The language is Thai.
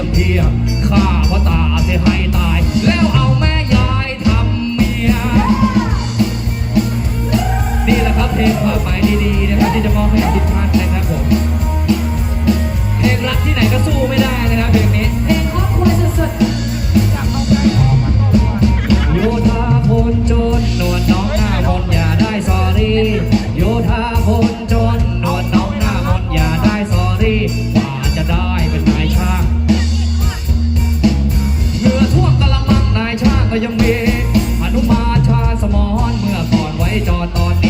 ยงเพียงข้าพระตาเสียให้ตาย แล้วเอาแม่ยายทำเมีย นี่แหละครับเพลงความหมายดีๆนะครับที่จะมอบให้ทุกท่านนะครับผมเพลงรักที่ไหนก็สู้ไม่ได้นะครับเพลงนี้เพลงครอบครัวสุดๆโยธาคนจนนวลน้องหน้ามนอย่าได้สอรี่ ยังมีหนุมาชาสมอนเมื่อก่อนไว้จอตอนนี้